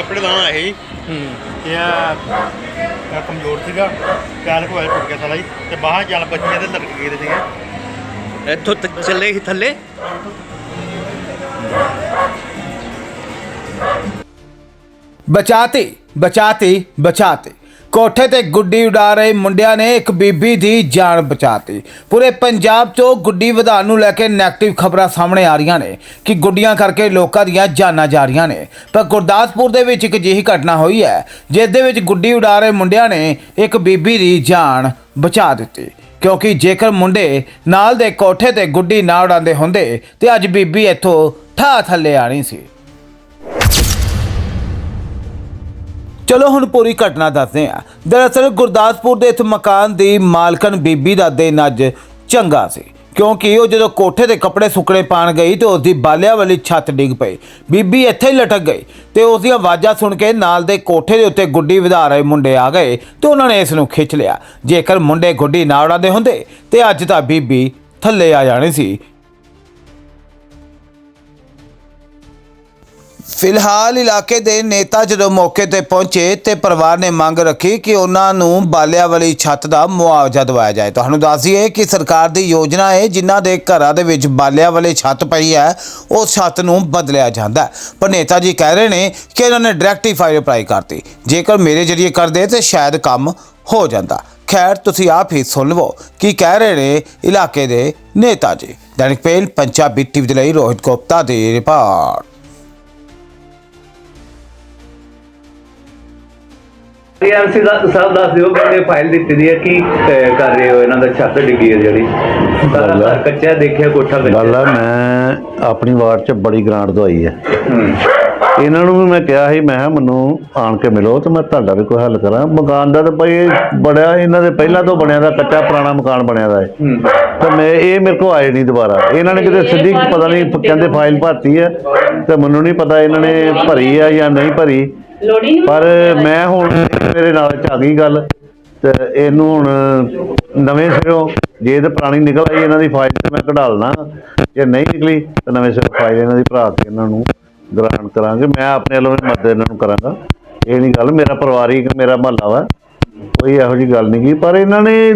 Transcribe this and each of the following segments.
ਕੱਪੜੇ ਦਾ ਆਏ ਸੀ ਤੇ ਆ ਆ ਕਮਜ਼ੋਰ ਸੀਗਾ। ਪੈਰ ਕੋਲ ਟੁੱਟ ਗਿਆ ਸਾਲਾ ਜੀ। ਤੇ ਬਾਹਰ ਚੱਲ ਬੱਚੀਆਂ ਤੇ ਲਟਕ ਗਏ ਸੀਗੇ ਇੱਥੋਂ ਤੱਕ ਚੱਲੇ ਸੀ ਥੱਲੇ। ਬਚਾਤੇ ਬਚਾਤੇ ਬਚਾਤੇ। ਕੋਠੇ ਤੇ ਗੁੱਡੀ ਉਡਾ ਰਹੇ ਮੁੰਡਿਆਂ ਨੇ ਇੱਕ ਬੀਬੀ ਦੀ ਜਾਨ ਬਚਾਤੀ। ਪੂਰੇ ਪੰਜਾਬ 'ਚੋਂ ਗੁੱਡੀ ਵਧਾਉਣ ਨੂੰ ਲੈ ਕੇ ਨੈਗੇਟਿਵ ਖਬਰਾਂ ਸਾਹਮਣੇ ਆ ਰਹੀਆਂ ਨੇ ਕਿ ਗੁੱਡੀਆਂ ਕਰਕੇ ਲੋਕਾਂ ਦੀਆਂ ਜਾਨਾਂ ਜਾ ਰਹੀਆਂ ਨੇ। ਪਰ ਗੁਰਦਾਸਪੁਰ ਦੇ ਵਿੱਚ ਇੱਕ ਅਜਿਹੀ ਘਟਨਾ ਹੋਈ ਹੈ, ਜਿਸ ਦੇ ਵਿੱਚ ਗੁੱਡੀ ਉਡਾ ਰਹੇ ਮੁੰਡਿਆਂ ਨੇ ਇੱਕ ਬੀਬੀ ਦੀ ਜਾਨ ਬਚਾ ਦਿੱਤੀ। ਕਿਉਂਕਿ ਜੇਕਰ ਮੁੰਡੇ ਨਾਲ ਦੇ ਕੋਠੇ ਤੇ ਗੁੱਡੀ ਨਾ ਉਡਾਉਂਦੇ ਹੁੰਦੇ, ਤੇ ਅੱਜ ਬੀਬੀ ਇੱਥੋਂ ਠਾ ਥੱਲੇ ਆਣੀ ਸੀ। ਚਲੋ ਹੁਣ ਪੂਰੀ ਘਟਨਾ ਦੱਸਦੇ ਹਾਂ। ਦਰਅਸਲ ਗੁਰਦਾਸਪੁਰ ਦੇ ਇਸ ਮਕਾਨ ਦੀ ਮਾਲਕਨ ਬੀਬੀ ਦਾ ਦਿਨ ਅੱਜ ਚੰਗਾ ਸੀ, ਕਿਉਂਕਿ ਉਹ ਜਦੋਂ ਕੋਠੇ ਦੇ ਕੱਪੜੇ ਸੁੱਕਣੇ ਪਾਣ ਗਈ ਤੇ ਉਸ ਦੀ ਬਾਲਿਆਂ ਵਾਲੀ ਛੱਤ ਡਿੱਗ ਪਈ। ਬੀਬੀ ਇੱਥੇ ਹੀ ਲਟਕ ਗਈ ਤੇ ਉਸ ਦੀਆਂ ਆਵਾਜ਼ਾਂ ਸੁਣ ਕੇ ਨਾਲ ਦੇ ਕੋਠੇ ਦੇ ਉੱਤੇ ਗੁੱਡੀ ਵਧਾ ਰਹੇ ਮੁੰਡੇ ਆ ਗਏ ਤੇ ਉਹਨਾਂ ਨੇ ਇਸ ਨੂੰ ਖਿੱਚ ਲਿਆ। ਜੇਕਰ ਮੁੰਡੇ ਗੁੱਡੀ ਨਾ ਉਡਾਉਂਦੇ ਹੁੰਦੇ ਤੇ ਅੱਜ ਤਾਂ ਬੀਬੀ ਥੱਲੇ ਆ ਜਾਣੀ ਸੀ। ਫਿਲਹਾਲ ਇਲਾਕੇ ਦੇ ਨੇਤਾ ਜਦੋਂ ਮੌਕੇ ਤੇ ਪਹੁੰਚੇ ਤੇ ਪਰਿਵਾਰ ਨੇ ਮੰਗ ਰੱਖੀ ਕਿ ਉਹਨਾਂ ਨੂੰ ਬਾਲਿਆ ਵਾਲੀ ਛੱਤ ਦਾ ਮੁਆਵਜ਼ਾ ਦਿਵਾਇਆ ਜਾਏ। ਤੁਹਾਨੂੰ ਦੱਸ ਦਈਏ ਕਿ ਸਰਕਾਰ ਦੀ ਯੋਜਨਾ ਹੈ, ਜਿਨ੍ਹਾਂ ਦੇ ਘਰਾਂ ਦੇ ਵਿੱਚ ਬਾਲਿਆਂ ਵਾਲੀ ਛੱਤ ਪਈ ਹੈ ਉਸ ਛੱਤ ਨੂੰ ਬਦਲਿਆ ਜਾਂਦਾ ਪਰ ਨੇਤਾ ਜੀ ਕਹਿ ਰਹੇ ਨੇ ਕਿ ਇਹਨਾਂ ਨੇ ਡਾਇਰੈਕਟ ਹੀ ਫਾਈਲ ਅਪਲਾਈ ਕਰਤੀ। ਜੇਕਰ ਮੇਰੇ ਜਰੀਏ ਕਰਦੇ ਤੇ ਸ਼ਾਇਦ ਕੰਮ ਹੋ ਜਾਂਦਾ। ਖੈਰ, ਤੁਸੀਂ ਆਪ ਹੀ ਸੁਣ ਲਵੋ ਕੀ ਕਹਿ ਰਹੇ ਨੇ ਇਲਾਕੇ ਦੇ ਨੇਤਾ ਜੀ। ਦੈਨਿਕ ਪੇਲ ਪੰਜਾਬੀ ਟੀਵੀ ਦੇ ਲਈ ਰੋਹਿਤ ਗੁਪਤਾ ਦੀ ਰਿਪੋਰਟ। ਡੀਐਮਸੀ ਦਾ ਸਾਹਿਬ ਦੱਸ ਦਿਓ ਇਹ ਫਾਈਲ ਦਿੱਤੀ ਦੀ ਹੈ ਕੀ ਅਹ, ਕਰ ਰਹੇ ਹੋ ਇਹਨਾਂ ਦਾ ਛੱਤ ਡਿੱਗੀ ਹੈ ਜਿਹੜੀ? ਸਾਰਾ ਗੱਲ ਆ- ਘਰ ਕੱਚਾ ਦੇਖਿਆ ਕੋਠਾ ਗੱਲ ਕੱਚਾ ਆ ਮੈਂ ਆਪਣੀ ਵਾਰਡ 'ਚ ਬੜੀ ਗ੍ਰਾਂਟ ਦਵਾਈ ਹੈ। ਹੂੰ। ਇਹਨਾਂ ਨੂੰ ਵੀ ਮੈਂ ਕਿਹਾ ਸੀ ਮੈਂ ਕਿਹਾ ਮੈਨੂੰ ਆਣ ਕੇ ਮਿਲੋ ਤੇ ਮੈਂ ਤੁਹਾਡਾ ਵੀ ਕੋਈ ਹੱਲ ਕਰਾਂ। ਮਕਾਨ ਦਾ ਤਾਂ ਭਾਈ ਇਹ ਬੜਿਆ ਇਹਨਾਂ ਦੇ ਪਹਿਲਾਂ ਤੋਂ ਬਣਿਆ ਦਾ ਕੱਚਾ ਪੁਰਾਣਾ ਮਕਾਨ ਬਣਿਆ ਦਾ ਹੈ। ਹੂੰ। ਤੇ ਮੈਂ ਇਹ ਮੇਰੇ ਕੋ ਆਏ ਨਹੀਂ ਦੁਬਾਰਾ। ਇਹਨਾਂ ਨੇ ਕਿਤੇ ਸਿੱਧੀ ਪਤਾ ਨਹੀਂ ਕਹਿੰਦੇ ਫਾਈਲ ਭਰਤੀ ਹੈ ਤੇ ਮੈਨੂੰ ਨਹੀਂ ਪਤਾ ਇਹਨਾਂ ਨੇ ਭਰੀ ਹੈ ਜਾਂ ਨਹੀਂ ਭਰੀ। ਲੋੜੀ ਨਹੀਂ ਪਰ ਮੈਂ ਹੁਣ ਮੇਰੇ ਨਾਲ ਚ ਆ ਗਈ ਗੱਲ ਤੇ ਇਹਨੂੰ ਹੁਣ ਨਵੇਂ ਸਿਰੋਂ ਜੇ ਤੇ ਪੁਰਾਣੀ ਨਿਕਲ ਆਈ ਇਹਨਾਂ ਦੀ ਫਾਈਲ ਤੇ ਮੈਂ ਕਢਾ ਲਣਾ। ਜੇ ਨਹੀਂ ਨਿਕਲੀ ਤਾਂ ਨਵੇਂ ਸਿਰੋਂ ਫਾਈਲ ਇਹਨਾਂ ਦੀ ਭਰਾ ਕੇ ਇਹਨਾਂ ਨੂੰ ਗ੍ਰਾਂਟ ਕਰਾਂਗੇ। ਮੈਂ ਆਪਣੇ ਵੱਲੋਂ ਵੀ ਮਦਦ ਇਹਨਾਂ ਨੂੰ ਕਰਾਂਗਾ। ਇਹ ਨਹੀਂ ਗੱਲ ਮੇਰਾ ਪਰਿਵਾਰਿਕ ਮੇਰਾ ਮਹੱਲਾ ਵਾ, ਕੋਈ ਇਹੋ ਜੀ ਗੱਲ ਨਹੀਂ ਕੀ ਪਰ ਇਹਨਾਂ ਨੇ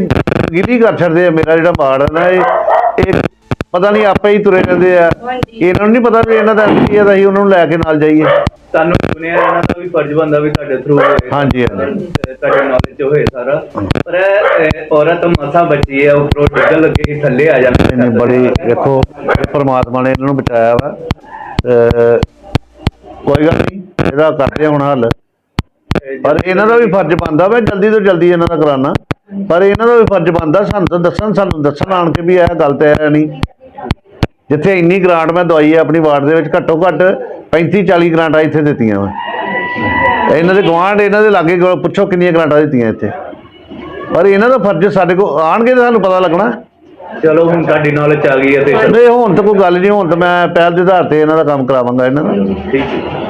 ਗਿਲੀ ਕਰ ਛੱਡਦੇ ਆ। ਮੇਰਾ ਜਿਹੜਾ ਵਾਰਡ ਹੈ ਨਾ ਇਹ ਪਤਾ ਨਹੀਂ ਆਪੇ ਹੀ ਤੁਰੇ ਰਹਿੰਦੇ ਆ। ਇਹਨਾਂ ਨੂੰ ਨਹੀਂ ਪਤਾ ਵੀ ਇਹਨਾਂ ਦਾ ਐਮਪੀ ਆ ਤਾਂ ਅਸੀਂ ਉਹਨਾਂ ਨੂੰ ਲੈ ਕੇ ਨਾਲ ਜਾਈਏ। ਤੁਹਾਨੂੰ ਸੁਣਿਆ ਇਹਨਾਂ ਦਾ ਵੀ ਫਰਜ਼ ਬੰਦਾ ਵੀ ਤੁਹਾਡੇ ਥਰੂ ਹੋਏ। ਹਾਂਜੀ, ਹਾਂਜੀ। ਅਹ, ਤੁਹਾਡੇ ਨੌਲੇਜ ਚ ਹੋਏ ਸਾਰਾ। ਪਰ ਇਹ, ਅਹ, ਔਰਤ ਮਸਾ ਬੱਚੀ ਹੈ ਉੱਪਰੋਂ ਡਿੱਗਣ ਲੱਗੇ ਕਿ ਥੱਲੇ ਆ ਜਾਣਾ। ਨਹੀਂ ਨਹੀਂ ਬੜੀ ਵੇਖੋ ਇਹ ਪ੍ਰਮਾਤਮਾ ਨੇ ਇਹਨਾਂ ਨੂੰ ਬਚਾਇਆ ਵਾ। ਅਹ ਕੋਈ ਗੱਲ ਨਹੀਂ ਇਹਦਾ ਕਰਦੇ ਆ ਹੁਣ ਹੱਲ। ਪਰ ਇਹਨਾਂ ਦਾ ਵੀ ਫਰਜ਼ ਬਣਦਾ ਵਾ ਜਲਦੀ ਤੋਂ ਜਲਦੀ ਇਹਨਾਂ ਦਾ ਕਰਾਉਣਾ। ਪਰ ਇਹਨਾਂ ਦਾ ਵੀ ਫਰਜ਼ ਬਣਦਾ ਸਾਨੂੰ ਤਾਂ ਦੱਸਣ ਸਾਨੂੰ ਦੱਸਣ ਆਣ ਕੇ ਵੀ ਇਹ ਗੱਲ ਤੇ ਹੈ ਨਹੀਂ। ਜਿੱਥੇ ਇੰਨੀ ਗ੍ਰਾਂਟ ਮੈਂ ਦਵਾਈ ਹੈ ਆਪਣੀ ਵਾਰਡ ਦੇ ਵਿੱਚ ਘੱਟੋ ਘੱਟ 35 40 ਗ੍ਰਾਂਟਾਂ ਇੱਥੇ ਦਿੱਤੀਆਂ ਵਾ। ਇਹਨਾਂ ਦੇ ਗਵਾਂਢ ਇਹਨਾਂ ਦੇ ਲਾਗੇ ਪੁੱਛੋ ਕਿੰਨੀਆਂ ਗ੍ਰਾਂਟਾਂ ਦਿੱਤੀਆਂ ਇੱਥੇ। ਪਰ ਇਹਨਾਂ ਦਾ ਫਰਜ਼ ਸਾਡੇ ਕੋਲ ਆਣਗੇ ਤਾਂ ਸਾਨੂੰ ਪਤਾ ਲੱਗਣਾ। ਚਲੋ ਹੁਣ ਤੁਹਾਡੀ ਨੌਲੇਜ ਆ ਗਈ ਹੈ ਤੇ ਨਹੀਂ ਹੁਣ ਤਾਂ ਕੋਈ ਗੱਲ ਨਹੀਂ ਹੁਣ ਤਾਂ ਮੈਂ ਪਹਿਲ ਦੇ ਆਧਾਰ ਤੇ ਇਹਨਾਂ ਦਾ ਕੰਮ ਕਰਾਵਾਂਗਾ ਇਹਨਾਂ ਦਾ। ਠੀਕ ਹੈ।